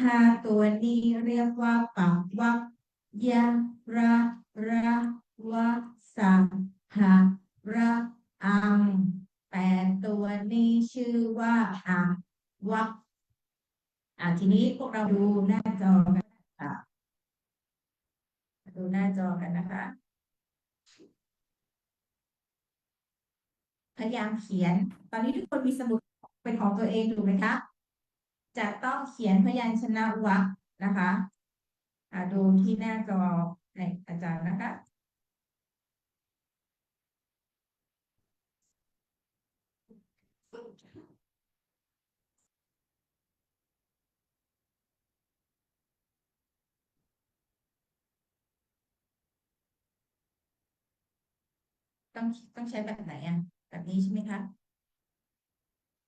ห้าตัวนี้เรียกว่าปักวักยะระระวะสัพหะระอังแปดตัวนี้ชื่อว่าอะวักอะทีนี้พวกเราดูหน้าจอกันค่ะดูหน้าจอกันนะคะพยายามเขียน ตอนนี้ทุกคนมีสมุดเป็นของตัวเองถูกไหมคะ จะต้องเขียนพยัญชนะวรรคนะคะดูที่หน้าจอในอาจารย์นะคะต้องต้องใช้แบบไหนอะ แบบนี้ใช่ไหมคะ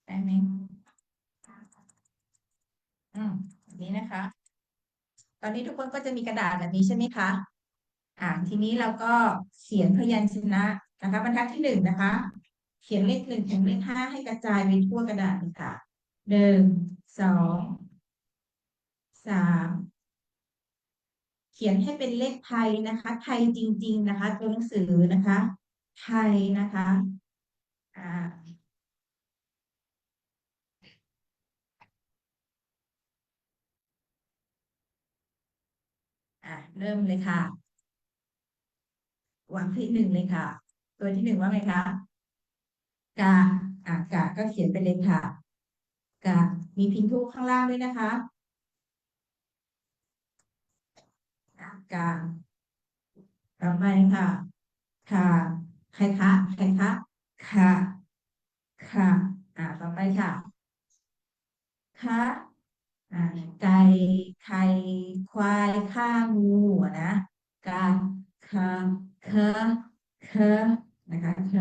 ได้ไหม อืมแบบนี้นะคะ ตอนนี้ทุกคนก็จะมีกระดาษแบบนี้ใช่ไหมคะ อ่า ทีนี้เราก็เขียนพยัญชนะนะคะ บรรทัดที่หนึ่งนะคะ เขียนเลขหนึ่งถึงเลขห้าให้กระจายไปทั่วกระดาษเลยค่ะหนึ่งสองสามเขียนให้เป็นเลขไทยนะคะ ไทยจริง ๆ นะคะ ตัวหนังสือนะคะ ไทยนะคะ อ่า อะเริ่มเลยค่ะ วางที่หนึ่งเลยค่ะ ตัวที่หนึ่งว่าไงคะกาอะกาก็เขียนไปเลยค่ะกามีพินทุข้างล่างด้วยนะคะอะกาต่อไปค่ะ ค่ะใครคะใครคะค่ะ ค่ะ อะต่อไปค่ะคะ อ่าไก่ไข่ควายข้างูนะกาคะเคเคนะคะเค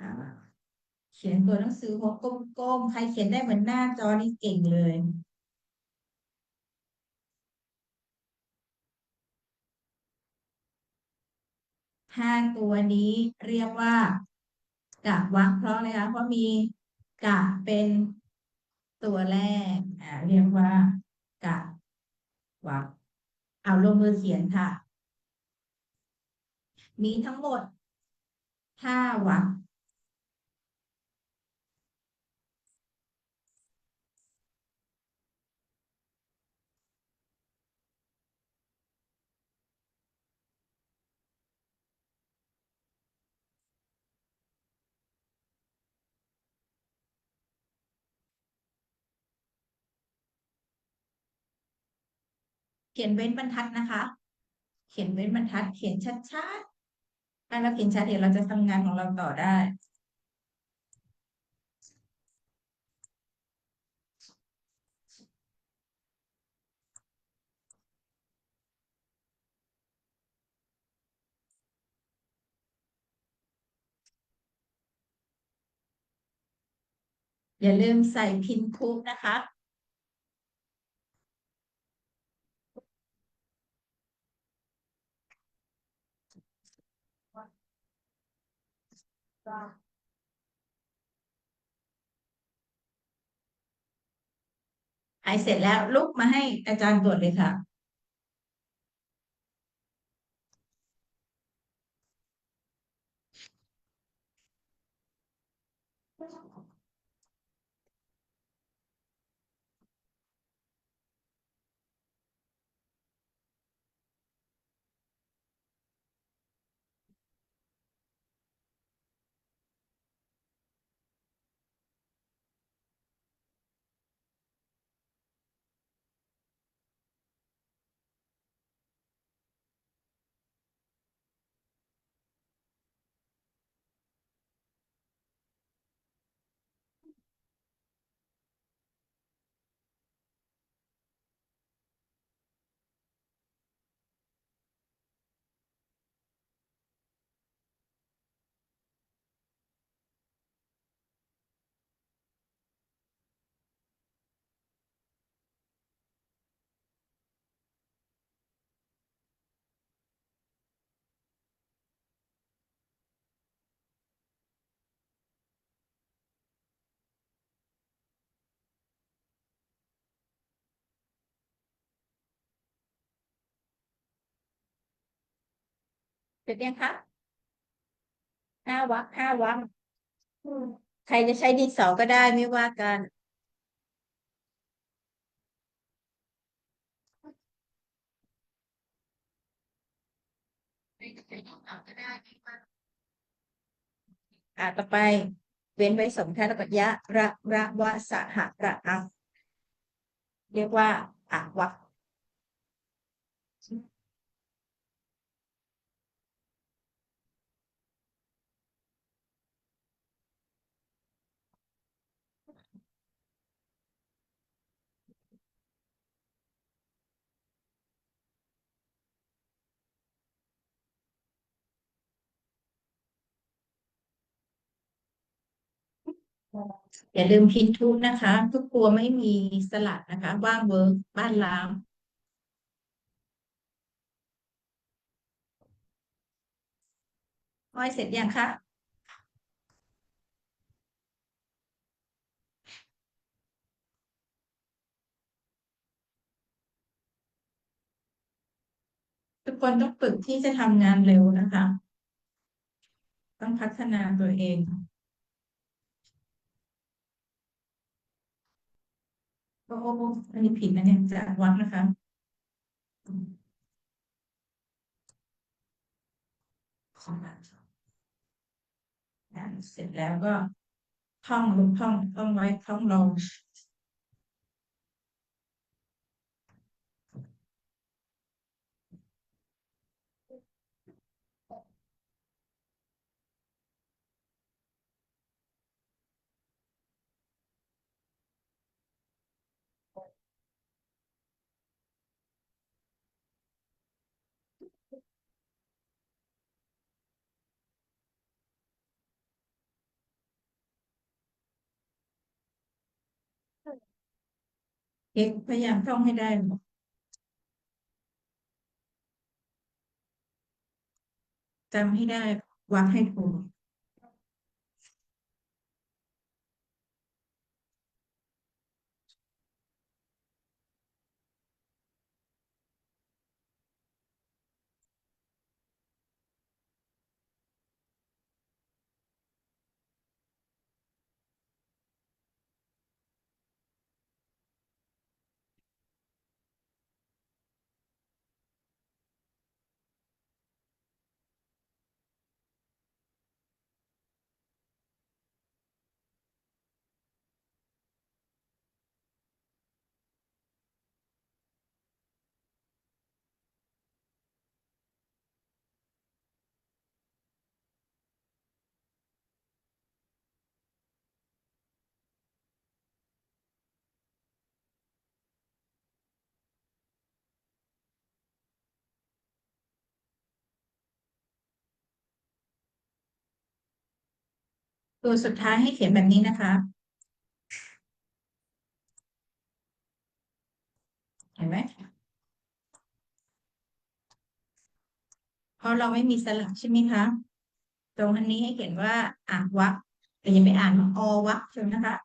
อ่าเขียนตัวหนังสือหัวกลมๆใครเขียนได้เหมือนหน้าจอนี่เก่งเลยห้าตัวนี้เรียกว่ากะวักเพราะอะไรคะเพราะมีกะเป็น ตัวแรกอ่าเรียกว่ากะวักเอาลงมือเขียนค่ะ มีทั้งหมดห้าวัก ขียนเว้นบรรทัดนะคะ เขียนเว้นบรรทัด เขียนชัดๆถ้าเราเขียนชัดเดี๋ยวเราจะทำงานของเราต่อได้อย่าลืมใส่พินทุกนะคะ หายเสร็จแล้วลุกมาให้อาจารย์ตรวจเลยค่ะ ร็จยังคะห้าวรรคห้าวรรคใครจะใช้ดินสอก็ได้ไม่ว่ากัน อ่าต่อไป เว้นไว้สองท่าแล้วก็ยะระระวะสหะระอังเรียกว่าอะวะ อย่าลืมพินทุกนะคะ ทุกครัวไม่มีสลัดนะคะ ว่างเวิร์กบ้านล้างอ้อยเสร็จยังคะทุกคนต้องฝึกที่จะทำงานเร็วนะคะ ต้องพัฒนาตัวเอง โอ้โอ้อันนี้ผิดนะเนี่ยจะวัดนะคะของอ่าเสร็จแล้วก็ท่องลงท่องท่องไว้ท่องลง อกพยายามท่องให้ได้จำให้ได้วัดให้ถูก ตัวสุดท้ายให้เขียนแบบนี้นะคะ เห็นไหมเพราะเราไม่มีสลักใช่ไหมคะ ตรงอันนี้ให้เขียนว่าอ่านวะแต่อย่าไปอ่านอวรรคใช่ไหมนะคะ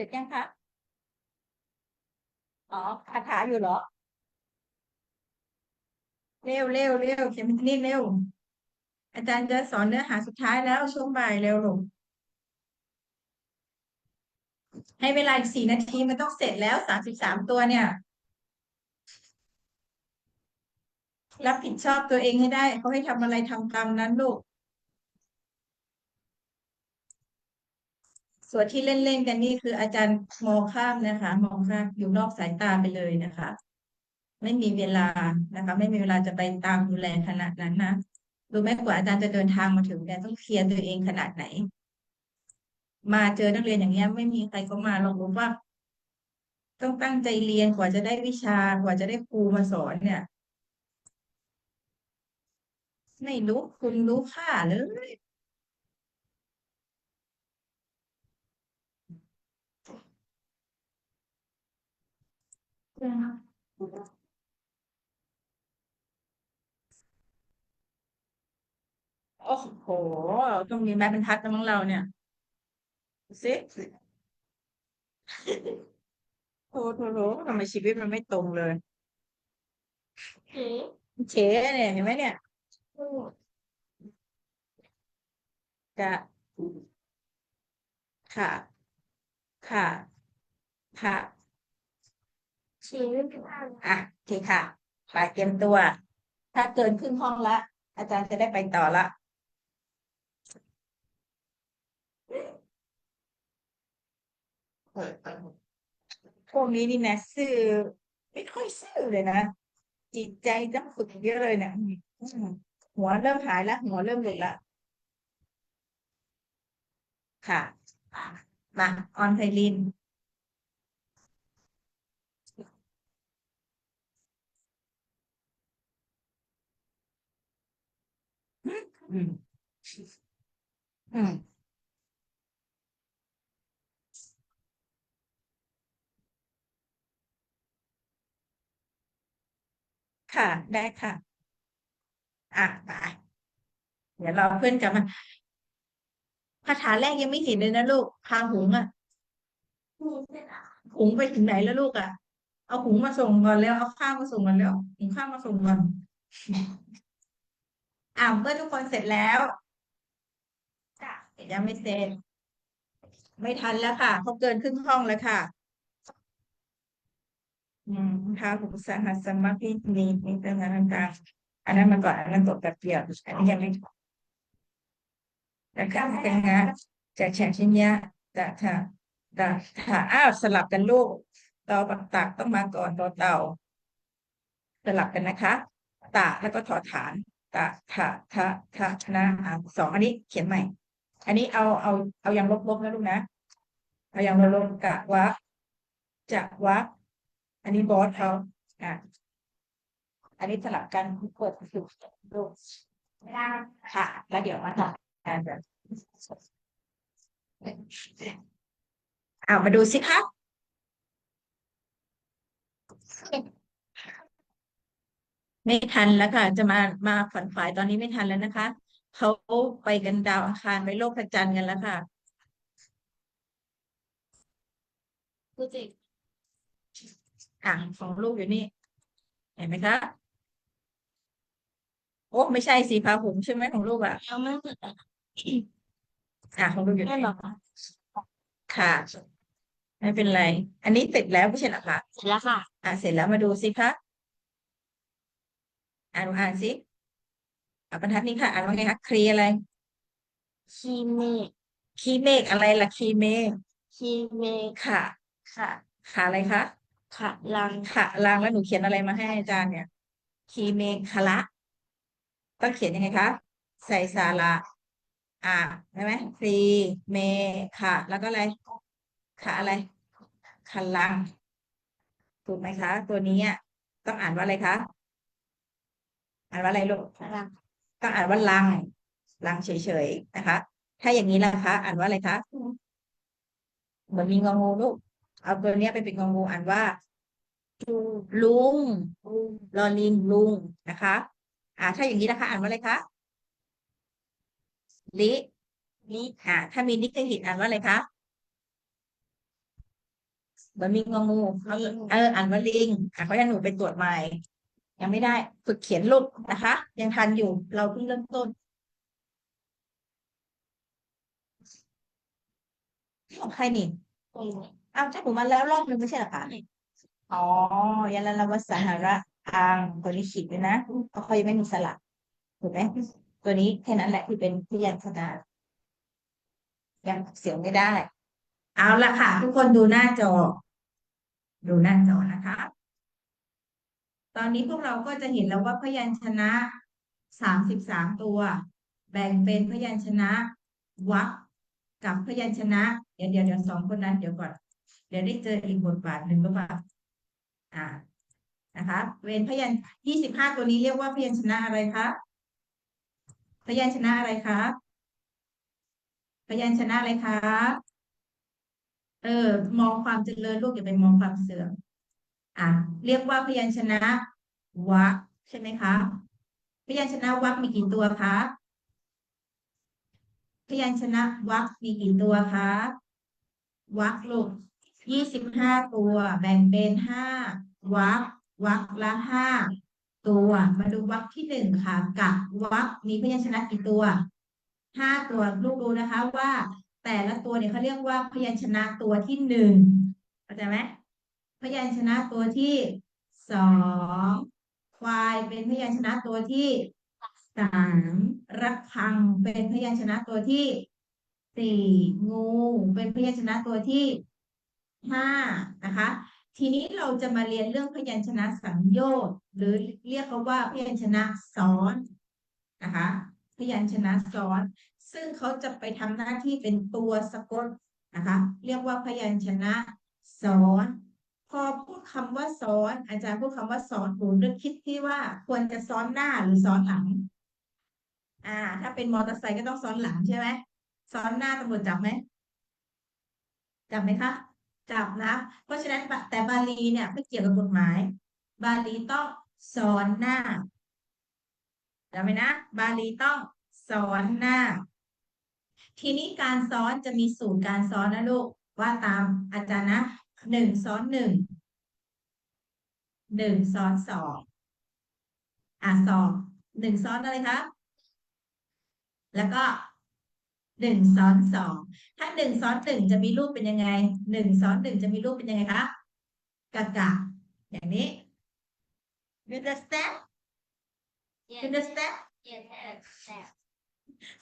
ร็จยังคะ อ๋อคาถาอยู่เหรอ เร็วเร็วเร็วเขียนเป็นนี่เร็ว อาจารย์จะสอนเนื้อหาสุดท้ายแล้วช่วงบ่ายเร็วลงให้เวลาอีกสี่นาทีมันต้องเสร็จแล้วสามสิบสามตัวเนี่ย รับผิดชอบตัวเองให้ได้ เขาให้ทำอะไรทำตามนั้นลูก ส่วนที่เล่นๆกันนี่คืออาจารย์มองข้ามนะคะ มองข้ามอยู่นอกสายตาไปเลยนะคะ ไม่มีเวลานะคะ ไม่มีเวลาจะไปตามดูแลขนาดนั้นนะรู้ไหมกว่าอาจารย์จะเดินทางมาถึงเนี่ยต้องเคลียร์ตัวเองขนาดไหน มาเจอนักเรียนอย่างเงี้ย ไม่มีใครก็มาลองรู้ว่า ต้องตั้งใจเรียนกว่าจะได้วิชากว่าจะได้ครูมาสอนเนี่ยไม่รู้คุณรู้ค่าเลย โอ้โห ตรงนี้แม่เป็นทัดนะมั้งเราเนี่ยดูสิโอ้โหทำไมชีวิตมันไม่ตรงเลยเฉเนี่ยเห็นไหมเนี่ยกะค่ะ ค่ะ ค่ะ ชีวิตอะโอเคค่ะไปเตรียมตัว ถ้าเกินครึ่งห้องละ อาจารย์จะได้ไปต่อละพวกนี้นี่นะซื่อไม่ค่อยซื่อเลยนะ จิตใจต้องฝึกเยอะเลยเนี่ยหัวเริ่มหายแล้วหัวเริ่มหลุดละค่ะอะมาออนไพลิน อืมอืมค่ะ ได้ค่ะ อะไปเดี๋ยวเราเพื่อนกลับมาคาถาแรกยังไม่เห็นเลยนะลูกพาหุงอะมีเส้นอะหุงไปถึงไหนแล้วลูกอะ เอาหุงมาส่งก่อนแล้ว เอาข้าวมาส่งก่อนแล้วหุงข้าวมาส่งก่อน อ่าเมื่อทุกคนเสร็จแล้วยังไม่เสร็จ ไม่ทันแล้วค่ะเขาเกินครึ่งห้องแล้วค่ะ อืมพาหุงสหัสมาพินีมีเรื่องงานต่างๆอันนั้นมาก่อนอันนั้นตกแบบเดียวอันนี้ยังไม่แล้วก็เป็นงานจากแฉชินยะจะค่ะจะค่ะอ้าวสลับกันลูกตอปักตักต้องมาก่อนตอเต่า สลับกันนะคะตะแล้วก็ถอฐาน ตะทะทะทะนะอะสองอันนี้เขียนใหม่ อันนี้เอาเอาเอาอย่างลบๆนะลูกนะ เอาอย่างลบๆกะวะจะวะอันนี้บอสเขาอะอันนี้สลับกันเปิดสุดลูกไม่ได้ค่ะ แล้วเดี๋ยวมาทำการแบบเอามาดูสิคะ ไม่ทันแล้วค่ะ จะมามาฝันฝ่ายตอนนี้ไม่ทันแล้วนะคะเขาไปกันดาวอังคารไปโลกพระจันทร์กันแล้วค่ะกูจิอะของลูกอยู่นี่ เห็นไหมคะโอ้ไม่ใช่สีพาหุงใช่ไหมของลูกอะยังไม่เสร็จอะอะของลูกอยู่ได้นี่หรอคะค่ะ ไม่เป็นไร อันนี้เสร็จแล้วไม่ใช่เหรอคะเสร็จแล้วค่ะ อะเสร็จแล้วมาดูสิคะ อ่านอ่านสิอะบรรทัดนี้ค่ะ อ่านว่าไงคะครีอะไรคีเมฆคีเมฆอะไรล่ะคีเมฆคีเมฆค่ะ ค่ะขาอะไรคะค่ะลังขะลางแล้วหนูเขียนอะไรมาให้อาจารย์เนี่ย คีเมฆละต้องเขียนยังไงคะใส่สาระอ่าใช่ไหมครีเมค่ะ แล้วก็อะไรขาอะไรคันลังถูกไหมคะ ตัวนี้อะต้องอ่านว่าอะไรคะ อ่านว่าอะไรลูกลังต้องอ่านว่าลังลังเฉยๆนะคะ ถ้าอย่างนี้ล่ะคะอ่านว่าอะไรคะเหมือนมีงองูลูกเอาตัวเนี้ยไปเป็นงองูอ่านว่าจูลุงอูลอลิงลุงนะคะ อ่า ถ้าอย่างนี้นะคะ อ่านว่าอะไรคะลิลิอ่าถ้ามีนิกหิตอ่านว่าอะไรคะเหมือนมีงองูเขาเอออ่านว่าลิงอะเพราะฉะนั้นหนูไปตรวจใหม่ ยังไม่ได้ฝึกเขียนลูกนะคะ ยังทันอยู่เราเพิ่งเริ่มต้นของใครนี่ตรงนี้อ้าวถ้าหนูมาแล้วรอบนึงไม่ใช่หรอคะอ๋อยาลาลาวสหระอังตัวนี้ขีดด้วยนะเพราะเขายังไม่มีสระถูกไหมตัวนี้แค่นั้นแหละที่เป็นพยัญชนะยังเสียงไม่ได้ เอาละค่ะ ทุกคนดูหน้าจอ ดูหน้าจอนะคะ ตอนนี้พวกเราก็จะเห็นแล้วว่าพยัญชนะสามสิบสามตัว แบ่งเป็นพยัญชนะวรรคกับพยัญชนะ เดี๋ยวเดี๋ยวเดี๋ยวสองคนนั้นเดี๋ยวก่อน เดี๋ยวได้เจออีกบทบาทหนึ่งหรือเปล่าอ่านะคะเวนพยัญยี่สิบห้าตัวนี้เรียกว่าพยัญชนะอะไรคะพยัญชนะอะไรคะพยัญชนะอะไรคะ เออ มองความเจริญลูกอย่าไปมองความเสื่อม อ่าเรียกว่าพยัญชนะวรรคใช่ไหมคะ พยัญชนะวรรคมีกี่ตัวคะพยัญชนะวรรคมีกี่ตัวคะวรรคลูกยี่สิบห้าตัว แบ่งเป็นห้าวรรควรรคละห้าตัว มาดูวรรคที่หนึ่งค่ะกับวรรคมีพยัญชนะกี่ตัวห้าตัวลูกดูนะคะว่า แต่ละตัวเนี่ยเขาเรียกว่าพยัญชนะตัวที่หนึ่งเข้าใจไหม พยัญชนะตัวที่สองควายเป็นพยัญชนะตัวที่สามระฆังเป็นพยัญชนะตัวที่สี่งูเป็นพยัญชนะตัวที่ห้านะคะ ทีนี้เราจะมาเรียนเรื่องพยัญชนะสังโยชน์หรือเรียกเขาว่าพยัญชนะซ้อนนะคะ พยัญชนะซ้อน ซึ่งเขาจะไปทำหน้าที่เป็นตัวสะกดนะคะ เรียกว่าพยัญชนะซ้อน พอพูดคำว่าซ้อน อาจารย์พูดคำว่าซ้อนหนูนึกคิดที่ว่าควรจะซ้อนหน้าหรือซ้อนหลัง อ่า ถ้าเป็นมอเตอร์ไซค์ก็ต้องซ้อนหลังใช่ไหมซ้อนหน้าตำรวจจับไหมจับไหมคะจับนะ เพราะฉะนั้นแต่บาลีเนี่ยไม่เกี่ยวกับกฎหมาย บาลีต้องซ้อนหน้าจำไหมนะ บาลีต้องซ้อนหน้า ทีนี้การซ้อนจะมีสูตรการซ้อนนะลูกว่าตามอาจารย์นะ หนึ่งซ้อนหนึ่งหนึ่งซ้อนสองอะสองหนึ่งซ้อนอะไรคะแล้วก็หนึ่งซ้อนสองถ้าหนึ่งซ้อนหนึ่งจะมีรูปเป็นยังไงหนึ่งซ้อนหนึ่งจะมีรูปเป็นยังไงคะกะกะอย่างนี้ you understand you understand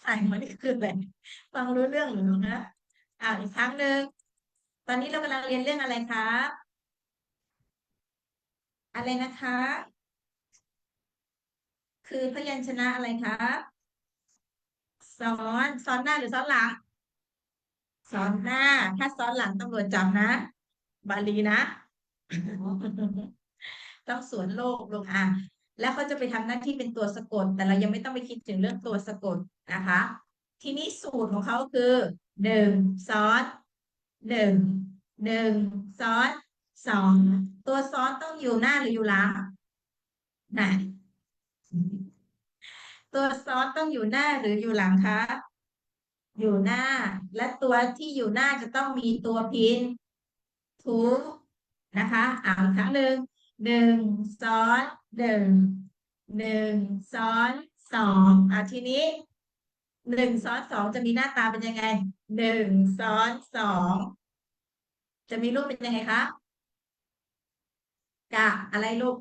ใส่มานี่คืออะไรฟังรู้เรื่องหรือนะอ่าอีกครั้งหนึ่ง ตอนนี้เรากำลังเรียนเรื่องอะไรคะอะไรนะคะ คือพยัญชนะอะไรคะซ้อนซ้อนหน้าหรือซ้อนหลังซ้อนหน้า ถ้าซ้อนหลังตำรวจจับนะ บาลีนะต้องสวนโลกลงอะแล้วเขาจะไปทำหน้าที่เป็นตัวสะกด แต่เรายังไม่ต้องไปคิดถึงเรื่องตัวสะกดนะคะ ทีนี้สูตรของเขาคือหนึ่งซ้อน หนึ่งหนึ่งซ้อนสองตัวซ้อนต้องอยู่หน้าหรืออยู่หลังไหนตัวซ้อนต้องอยู่หน้าหรืออยู่หลังคะอยู่หน้า และตัวที่อยู่หน้าจะต้องมีตัวพินทุกนะคะอ่านครั้งหนึ่งหนึ่งซ้อนหนึ่งหนึ่งซ้อนสองอะทีนี้ หนึ่งซ้อนสองจะมีหน้าตาเป็นยังไงหนึ่งซ้อนสองจะมีรูปเป็นยังไงคะกะอะไรลูก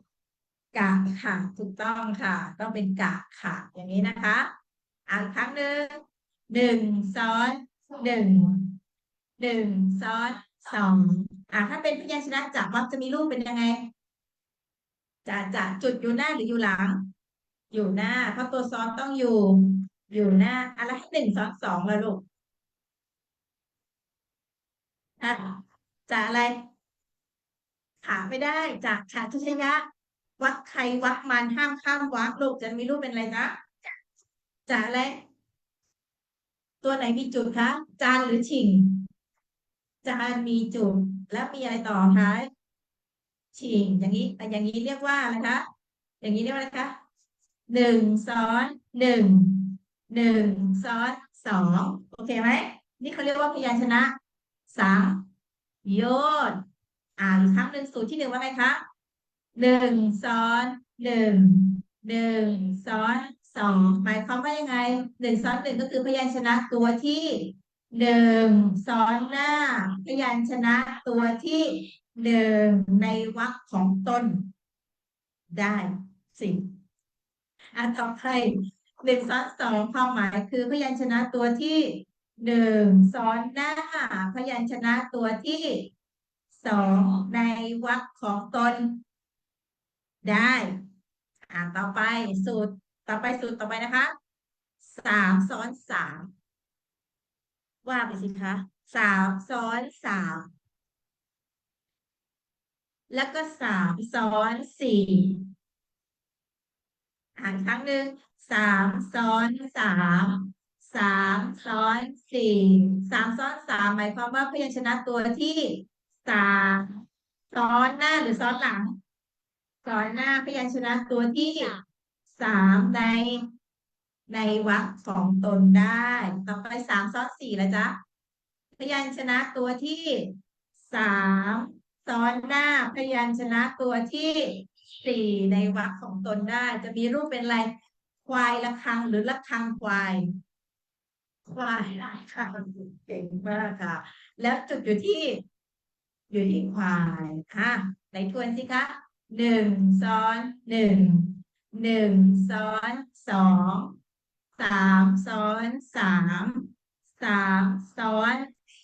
กะค่ะ ถูกต้องค่ะ ต้องเป็นกะค่ะ อย่างนี้นะคะอ่านอีกครั้งหนึ่งหนึ่งซ้อนหนึ่งหนึ่งซ้อนสองอะถ้าเป็นพยัญชนะจักรวักจะมีรูปเป็นยังไงจะจะจุดอยู่หน้าหรืออยู่หลัง อยู่หน้า เพราะตัวซ้อนต้องอยู่ อยู่หน้าอะไรให้หนึ่งซ้อนสองละลูกอะจะอะไร ขาไม่ได้จากฉาทุชยะ วักใครวักมันห้ามข้ามวักลูกจะมีรูปเป็นอะไรนะจะอะไร ตัวไหนมีจุดคะ จานหรือฉิงจานมีจุดแล้วมีอะไรต่อท้ายชิงอย่างนี้แต่อย่างนี้เรียกว่าอะไรคะอย่างนี้เรียกว่าอะไรคะหนึ่งซ้อนหนึ่ง หนึ่งซ้อนสองโอเคไหม นี่เขาเรียกว่าพยัญชนะสามโยนอ่านอีกครั้งหนึ่งสูตรที่หนึ่งว่าไงคะหนึ่งซ้อนหนึ่งหนึ่งซ้อนสองหมายความว่ายังไงหนึ่งซ้อนหนึ่งก็คือพยัญชนะตัวที่หนึ่งซ้อนหน้า พยัญชนะตัวที่หนึ่งในวรรคของตนได้สิอะต่อไป หนึ่งซ้อนสองความหมายคือพยัญชนะตัวที่หนึ่งซ้อนหน้า พยัญชนะตัวที่สองในวรรคของตน ได้ อ่าต่อไปสูตรต่อไปสูตรต่อไปนะคะสามซ้อนสามว่าไปสิคะสามซ้อนสามแล้วก็สามซ้อนสี่อ่านครั้งหนึ่ง สามซ้อนสามสามซ้อนสี่สามซ้อนสามหมายความว่าพยัญชนะตัวที่สามซ้อนหน้าหรือซ้อนหลังซ้อนหน้าพยัญชนะตัวที่สามในในวรรคของตนได้ ต่อไปสามซ้อนสี่แล้วจ๊ะพยัญชนะตัวที่สามซ้อนหน้าพยัญชนะตัวที่สี่ในวรรคของตนได้ จะมีรูปเป็นอะไร ควายละคังหรือละคังควาย ควายละคังเก่งมากค่ะ แล้วจุดอยู่ที่ อยู่ที่ควายค่ะไหนทวนสิคะหนึ่งซ้อนหนึ่งหนึ่งซ้อนสองสามซ้อนสามสามซ้อน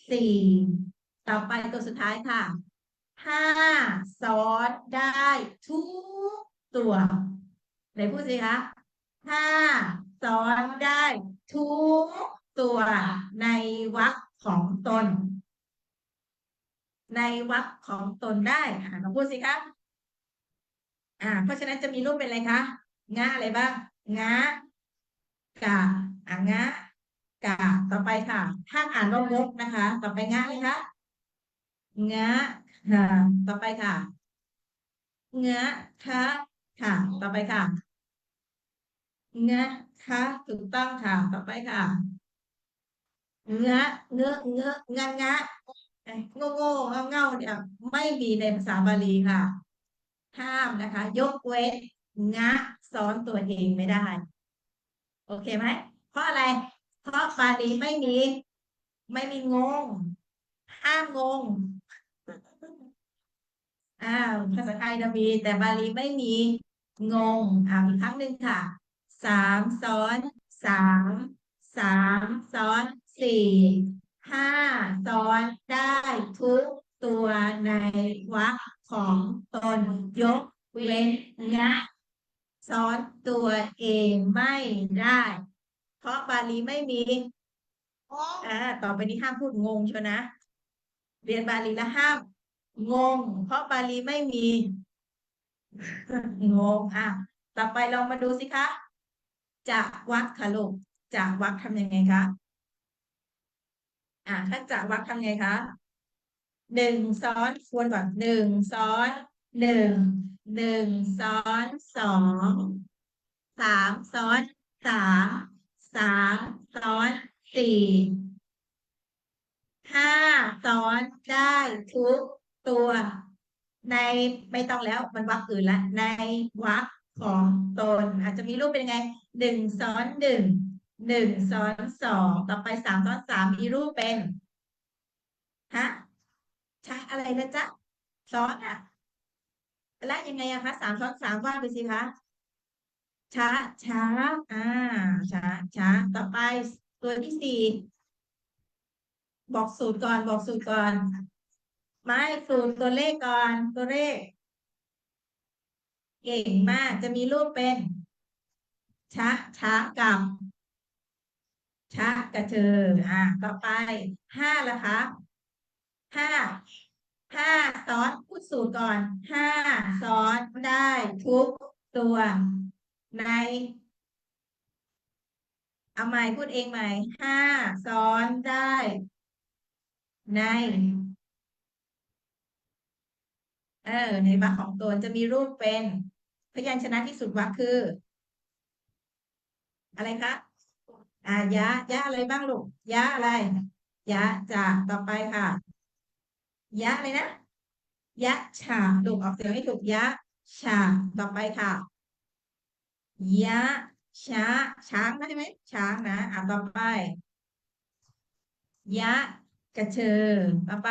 สี่ต่อไปตัวสุดท้ายค่ะห้าซ้อนได้ทุกตัวไหนพูดสิคะ ห้าซ้อนได้ทุกตัวในวรรคของตน ในวรรคของตนได้อ่าลองพูดสิครับอ่า เพราะฉะนั้นจะมีรูปเป็นอะไรคะงะอะไรบ้างงะกะอ่างะกะต่อไปค่ะถ้าอ่านว่างกนะคะ ต่อไปงะเลยคะงะค่ะ ต่อไปค่ะงะคะค่ะ ต่อไปค่ะ งะคะถูกต้องค่ะ ต่อไปค่ะงะเงอะเงอะงะงะเอ้ยโง่โง่เงาเงาเนี่ยไม่มีในภาษาบาลีค่ะ ห้ามนะคะ ยกเว้นงะซ้อนตัวเองไม่ได้ โอเคไหมเพราะอะไร เพราะบาลีไม่มี ไม่มีงง ห้ามงงอ้าวภาษาไทยจะมีแต่บาลีไม่มีงงอ่าอีกครั้งหนึ่งค่ะ สามซ้อนสามสามซ้อนสี่ห้าซ้อนได้ทุกตัวในวรรคของตนยกเว้นงะซ้อนตัวเองไม่ได้ เพราะบาลีไม่มีอ่าต่อไปนี้ห้ามพูดงงเชียวนะ เรียนบาลีแล้วห้าม งง เพราะบาลีไม่มี งงอะต่อไปลองมาดูสิคะ จากวักค่ะลูกจากวักทำยังไงคะอ่าถ้าจากวักทำยังไงคะหนึ่งซ้อนทวนก่อนหนึ่งซ้อนหนึ่งหนึ่งซ้อนสองสามซ้อนสามสามซ้อนสี่ห้าซ้อนได้ทุกตัว ในไม่ต้องแล้วมันวรรคอื่นละในวรรคของตน จะมีรูปเป็นยังไงหนึ่งซ้อนหนึ่งหนึ่งซ้อนสองต่อไปสามซ้อนสามมีรูปเป็นฮะใช่อะไรนะจ๊ะซ้อนอะและยังไงอะคะสามซ้อนสามว่าไปสิคะช้าช้าอ่าช้าช้าต่อไปตัวที่สี่บอกสูตรก่อนบอกสูตรก่อน ไม่สูตรตัวเลขก่อนตัวเลข เก่งมากจะมีรูปเป็น ช้าช้ากับช้ากระเธออ่าต่อไปห้าละคะห้าห้าซ้อนพูดสูตรก่อนห้าซ้อนได้ทุกตัวในเอาใหม่พูดเองใหม่ห้าซ้อนได้ ใน เออ ในวรรคของตนจะมีรูปเป็น พยัญชนะที่สุดวรรคคือ อะไรคะอ่ายะยะอะไรบ้างลูกยะอะไรยะจะต่อไปค่ะ ยะอะไรนะยะฉาลูกออกเสียงให้ถูกยะฉาต่อไปค่ะยะช้าช้างนะใช่ไหมช้างนะอะต่อไป ยะกระเชอต่อไป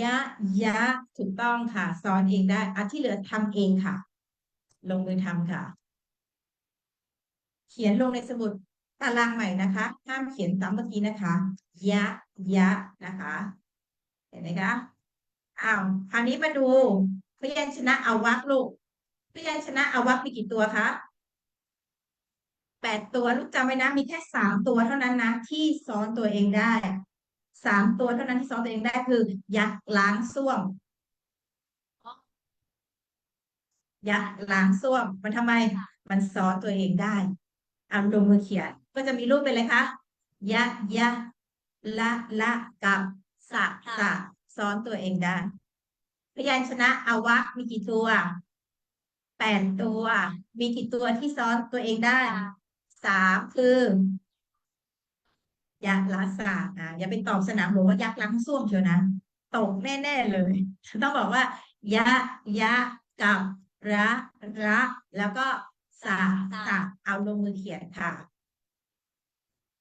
ยะยะถูกต้องค่ะ สอนเองได้อะที่เหลือทำเองค่ะ ลงมือทำค่ะ ขียนลงในสมุดตารางใหม่นะคะ ห้ามเขียนซ้ำเมื่อกี้นะคะ ยะ ยะนะคะ เห็นไหมคะ อ้าว คราวนี้มาดูพยัญชนะอาวักลูกพยัญชนะอาวักมีกี่ตัวคะแปดตัวลูกจำไว้นะ มีแค่สามตัวเท่านั้นนะ ที่ซ้อนตัวเองได้สามตัวเท่านั้นที่ซ้อนตัวเองได้คือ ยักษ์ล้างส้วมยักษ์ล้างส้วม มันทำไม มันซ้อนตัวเองได้เอาลงมือเขียนก็จะมีรูปเป็นอะไรคะยะยะละละกับสะสะซ้อนตัวเองได้พยัญชนะอาวะมีกี่ตัวแปดตัว มีกี่ตัวที่ซ้อนตัวเองได้สามคือ ยักษ์ละศาสตร์อะอย่าไปตอบสนามหลวงว่ายักษ์ล้างส้วมเชียวนะตกแน่ ๆ เลย ต้องบอกว่ายะยะกับระระแล้วก็ สาสะเอาลงมือเขียนค่ะ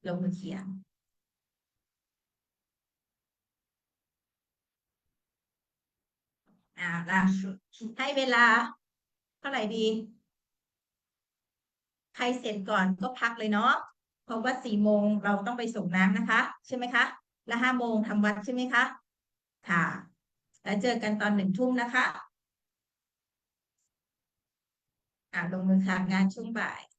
ลงมือเขียน อ่าละให้เวลา เท่าไหร่ดี ใครเสร็จก่อนก็พักเลยเนาะ เพราะว่าสี่โมงเราต้องไปส่งน้ำนะคะ ใช่ไหมคะ และห้าโมงทำวัดใช่ไหมคะ ค่ะ แล้วเจอกันตอนหนึ่งทุ่มนะคะ อ่า ลงมือทำงานช่วงบ่าย